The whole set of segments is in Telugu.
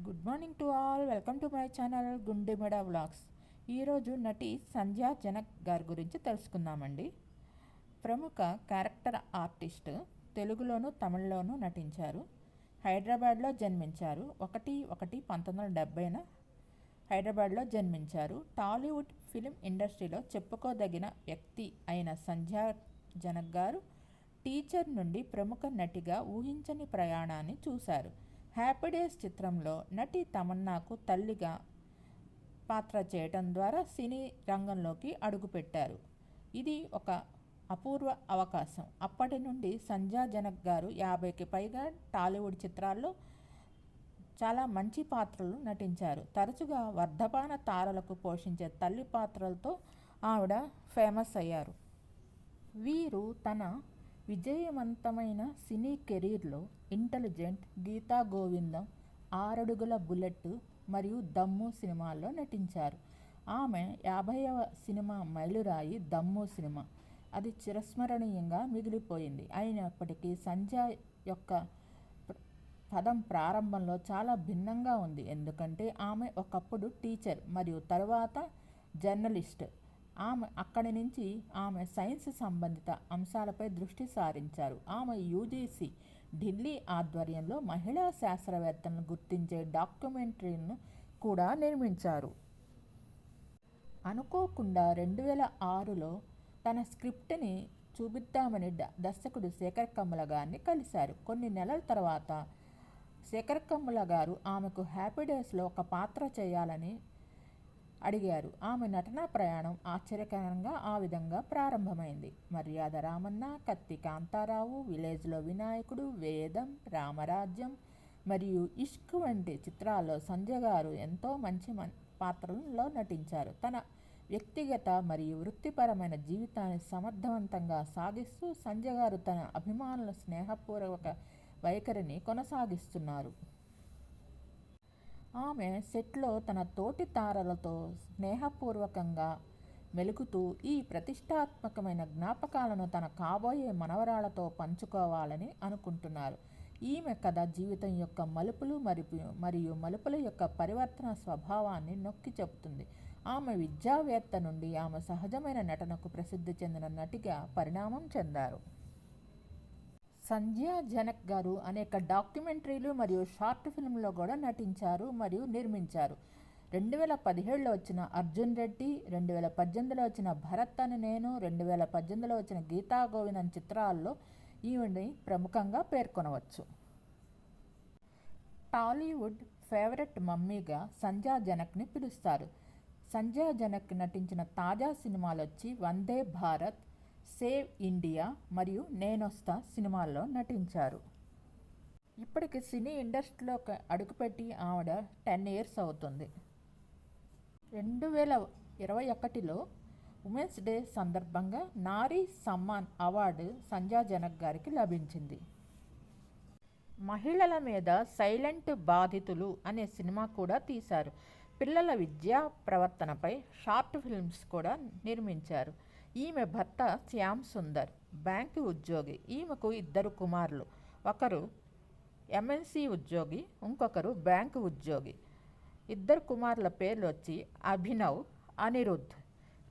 Good morning to all welcome to my channel Gundemeda vlogs ఈరోజు నటి సంధ్యా జనక్ గారి గురించి తెలుసుకుందామండి. ప్రముఖ క్యారెక్టర్ ఆర్టిస్ట్ తెలుగులోను తమిళ్ళోనూ నటించారు. హైదరాబాద్లో జన్మించారు. ఒకటి ఒకటి పంతొమ్మిది వందల డెబ్బైన హైదరాబాద్లో జన్మించారు. టాలీవుడ్ ఫిలిం ఇండస్ట్రీలో చెప్పుకోదగిన వ్యక్తి అయిన సంధ్యా జనక్ గారు టీచర్ నుండి ప్రముఖ నటిగా ఊహించని ప్రయాణాన్ని చూశారు. హ్యాపీ డేస్ చిత్రంలో నటి తమన్నాకు తల్లిగా పాత్ర చేయటం ద్వారా సినీ రంగంలోకి అడుగుపెట్టారు. ఇది ఒక అపూర్వ అవకాశం. అప్పటి నుండి సంధ్యా జనక్ గారు యాభైకి పైగా టాలీవుడ్ చిత్రాల్లో చాలా మంచి పాత్రలు నటించారు. తరచుగా వర్ధపాన తారలకు పోషించే తల్లి పాత్రలతో ఆవిడ ఫేమస్ అయ్యారు. వీరు తన విజయవంతమైన సినీ కెరీర్లో ఇంటెలిజెంట్ గీతా గోవిందం ఆరడుగుల బుల్లెట్ మరియు దమ్ము సినిమాల్లో నటించారు. ఆమె యాభైవ సినిమా మైలురాయి దమ్ము సినిమా. అది చిరస్మరణీయంగా మిగిలిపోయింది. అయినప్పటికీ సంజయ్ యొక్క పదం ప్రారంభంలో చాలా భిన్నంగా ఉంది. ఎందుకంటే ఆమె ఒకప్పుడు టీచర్ మరియు తరువాత జర్నలిస్ట్. ఆమె అక్కడి నుంచి ఆమె సైన్స్ సంబంధిత అంశాలపై దృష్టి సారించారు. ఆమె యూజీసీ ఢిల్లీ ఆధ్వర్యంలో మహిళా శాస్త్రవేత్తలను గుర్తించే డాక్యుమెంటరీను కూడా నిర్మించారు. అనుకోకుండా రెండు వేల ఆరులో తన స్క్రిప్ట్ని చూపిద్దామని దర్శకుడు శేఖర్ కమ్ముల గారిని కలిశారు. కొన్ని నెలల తర్వాత శేఖర్ కమ్ముల గారు ఆమెకు హ్యాపీ డేస్లో ఒక పాత్ర చేయాలని అడిగారు. ఆమె నటనా ప్రయాణం ఆశ్చర్యకరంగా ఆ విధంగా ప్రారంభమైంది. మర్యాద రామన్న కత్తి కాంతారావు విలేజ్లో వినాయకుడు వేదం రామరాజ్యం మరియు ఇష్క్ వంటి చిత్రాల్లో సంజయ్ గారు ఎంతో మంచి పాత్రలలో నటించారు. తన వ్యక్తిగత మరియు వృత్తిపరమైన జీవితాన్ని సమర్థవంతంగా సాగిస్తూ సంజయ్ గారు తన అభిమానుల స్నేహపూర్వక వైఖరిని కొనసాగిస్తున్నారు. ఆమె సెట్లో తన తోటి తారలతో స్నేహపూర్వకంగా మెలుగుతూ ఈ ప్రతిష్టాత్మకమైన జ్ఞాపకాలను తన కాబోయే మనవరాలతో పంచుకోవాలని అనుకుంటున్నారు. ఈమె కథ జీవితం యొక్క మలుపులు మరియు మరియు మలుపుల యొక్క పరివర్తన స్వభావాన్ని నొక్కి చెబుతుంది. ఆమె విద్యావేత్త నుండి ఆమె సహజమైన నటనకు ప్రసిద్ధి చెందిన నటిగా పరిణామం చెందారు. సంధ్యా జనక్ గారు అనేక డాక్యుమెంటరీలు మరియు షార్ట్ ఫిల్మ్లో కూడా నటించారు మరియు నిర్మించారు. రెండు వేల పదిహేడులో వచ్చిన అర్జున్ రెడ్డి రెండు వేల పద్దెనిమిదిలో వచ్చిన భరత్ అని నేను రెండు వేల పద్దెనిమిదిలో వచ్చిన గీతా గోవిందన్ చిత్రాల్లో ఈవిని ప్రముఖంగా పేర్కొనవచ్చు. టాలీవుడ్ ఫేవరెట్ మమ్మీగా సంధ్యా జనక్ని పిలుస్తారు. సంధ్యా జనక్ నటించిన తాజా సినిమాలు వచ్చి వందే భారత్ సేవ్ ఇండియా మరియు నేనొస్తా సినిమాల్లో నటించారు. ఇప్పటికి సినీ ఇండస్ట్రీలో అడుగుపెట్టి ఆవిడ టెన్ ఇయర్స్ అవుతుంది. రెండు వేల ఇరవై ఒకటిలో ఉమెన్స్ డే సందర్భంగా నారీ సమ్మాన్ అవార్డు సంజా జనక్ గారికి లభించింది. మహిళల మీద సైలెంట్ బాధితులు అనే సినిమా కూడా తీశారు. పిల్లల విద్యా ప్రవర్తనపై షార్ట్ ఫిల్మ్స్ కూడా నిర్మించారు. ఈమె భర్త శ్యామ్ సుందర్ బ్యాంకు ఉద్యోగి. ఈమెకు ఇద్దరు కుమారులు. ఒకరు ఎంఎన్సి ఉద్యోగి ఇంకొకరు బ్యాంకు ఉద్యోగి. ఇద్దరు కుమారుల పేర్లు వచ్చి అభినవ్ అనిరుద్ధ్.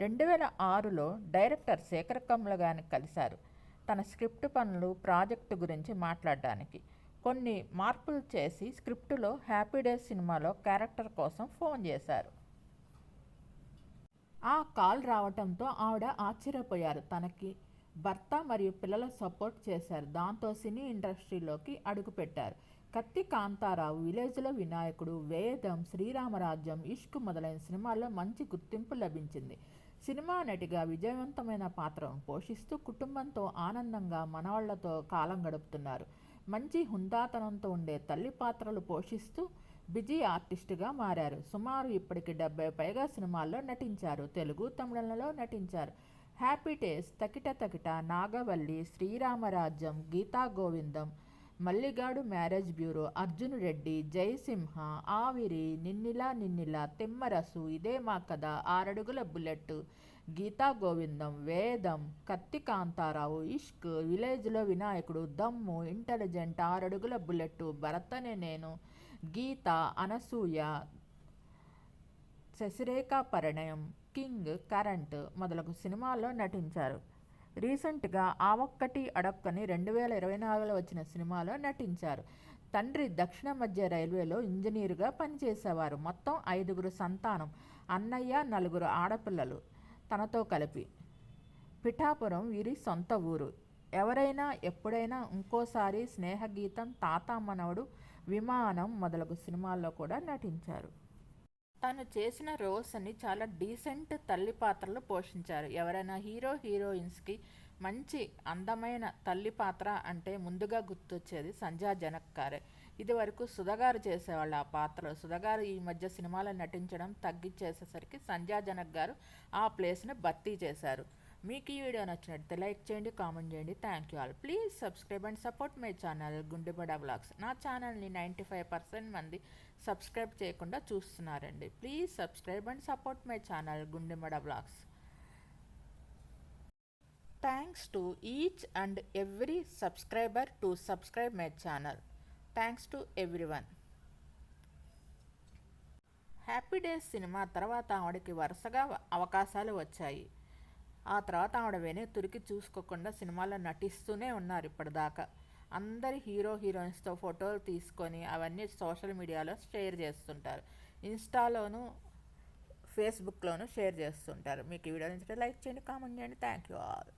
రెండు వేల ఆరులో డైరెక్టర్ శేఖర్ కమ్ల గారిని కలిశారు. తన స్క్రిప్ట్ పనులు ప్రాజెక్టు గురించి మాట్లాడడానికి. కొన్ని మార్పులు చేసి స్క్రిప్టులో హ్యాపీ డేస్ సినిమాలో క్యారెక్టర్ కోసం ఫోన్ చేశారు. ఆ కాల్ రావటంతో ఆవిడ ఆశ్చర్యపోయారు. తనకి భర్త మరియు పిల్లల సపోర్ట్ చేశారు. దాంతో సినీ ఇండస్ట్రీలోకి అడుగుపెట్టారు. కత్తి కాంతారావు విలేజ్లో వినాయకుడు వేదం శ్రీరామరాజ్యం ఇష్క్ మొదలైన సినిమాల్లో మంచి గుర్తింపు లభించింది. సినిమా నటిగా విజయవంతమైన పాత్రను పోషిస్తూ కుటుంబంతో ఆనందంగా మనవాళ్ళతో కాలం గడుపుతున్నారు. మంచి హుందాతనంతో ఉండే తల్లి పాత్రలు పోషిస్తూ బిజీ ఆర్టిస్టుగా మారారు. సుమారు ఇప్పటికి డెబ్బై పైగా సినిమాల్లో నటించారు. తెలుగు తమిళంలో నటించారు. Happy days Takita Takita Nagavalli Sriramarajyam Geetha Govindam Malligadu marriage bureau Arjun Reddy Jayasimha Aaviri Ninnila Ninnila Timmarusu ఇదే మా కథ ఆరడుగుల బుల్లెట్ గీతా గోవిందం వేదం కత్తి కాంతారావు ఇష్క్ విలేజ్లో వినాయకుడు దమ్ము ఇంటెలిజెంట్ ఆరడుగుల బుల్లెట్ భరతనే నేను గీత అనసూయ శశిరేఖ పరిణయం కింగ్ కరెంట్ మొదలగు సినిమాల్లో నటించారు. రీసెంట్గా ఆ ఒక్కటి అడక్కని రెండు వేల ఇరవై నాలుగులో వచ్చిన సినిమాలో నటించారు. తండ్రి దక్షిణ మధ్య రైల్వేలో ఇంజనీరుగా పనిచేసేవారు. మొత్తం ఐదుగురు సంతానం అన్నయ్య నలుగురు ఆడపిల్లలు తనతో కలిపి. పిఠాపురం వీరి సొంత ఊరు. ఎవరైనా ఎప్పుడైనా ఇంకోసారి స్నేహగీతం తాత మనవడు విమానం మొదలగు సినిమాల్లో కూడా నటించారు. తను చేసిన రోల్స్ని చాలా డీసెంట్ తల్లి పాత్రలు పోషించారు. ఎవరైనా హీరో హీరోయిన్స్కి మంచి అందమైన తల్లి పాత్ర అంటే ముందుగా గుర్తొచ్చేది సంజా జనక్ గారే. ఇది వరకు సుధగారు చేసేవాళ్ళు ఆ పాత్రలు. సుధగారు ఈ మధ్య సినిమాలో నటించడం తగ్గించేసేసరికి సంజా జనక్ గారు ఆ ప్లేస్ని భర్తీ చేశారు. మీకు ఈ వీడియో నచ్చినట్లయితే లైక్ చేయండి కామెంట్ చేయండి. Thank you all please subscribe and support my channel Gundemeda blogs నా ఛానల్ని నైంటీ ఫైవ్ పర్సెంట్ మంది సబ్స్క్రైబ్ చేయకుండా చూస్తున్నారండి. Please subscribe and support my channel Gundemeda blogs thanks to each and every subscriber to subscribe my channel thanks to everyone happy days cinema తర్వాత ఆవిడకి వరుసగా అవకాశాలు వచ్చాయి. ఆ తర్వాత ఆవిడ వెనెత్తురికి తురికి చూసుకోకుండా సినిమాలో నటిస్తూనే ఉన్నారు ఇప్పటిదాకా. అందరి హీరో హీరోయిన్స్తో ఫోటోలు తీసుకొని అవన్నీ సోషల్ మీడియాలో షేర్ చేస్తుంటారు. ఇన్స్టాలోను ఫేస్బుక్లోను షేర్ చేస్తుంటారు. మీకు ఈ వీడియో నచ్చితే లైక్ చేయండి కామెంట్ చేయండి. Thank you all.